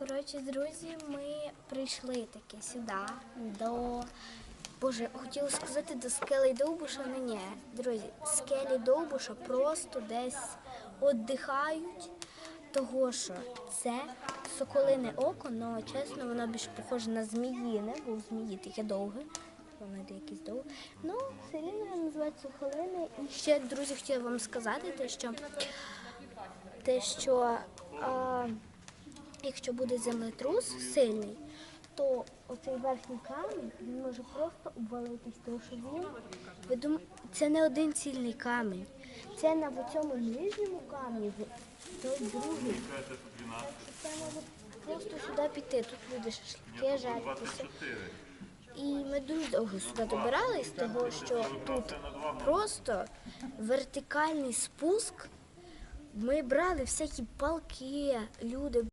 Коротше, друзі, ми прийшли таки сюди до. Боже, хотіла сказати до скелі Довбуша, але ні. Друзі, скелі Довбуша просто десь віддихають, того що це соколине око, але чесно, воно більш похоже на зміїне, бо змії таке довге. Воно йде якесь довге. Ну, все рівно називають соколине. І ще, друзі, хотіла вам сказати, те, що те, що а, якщо буде землетрус сильний, то оцей верхній камінь він може просто обвалитись, тому що він ви дум... це не один цільний камінь. Це на цьому нижньому камені, в- той другий. Це може просто сюди піти. Тут люди шашлики жаритися. І ми дуже довго сюди добирались, того що тут просто вертикальний спуск. Ми брали всякі палки, люди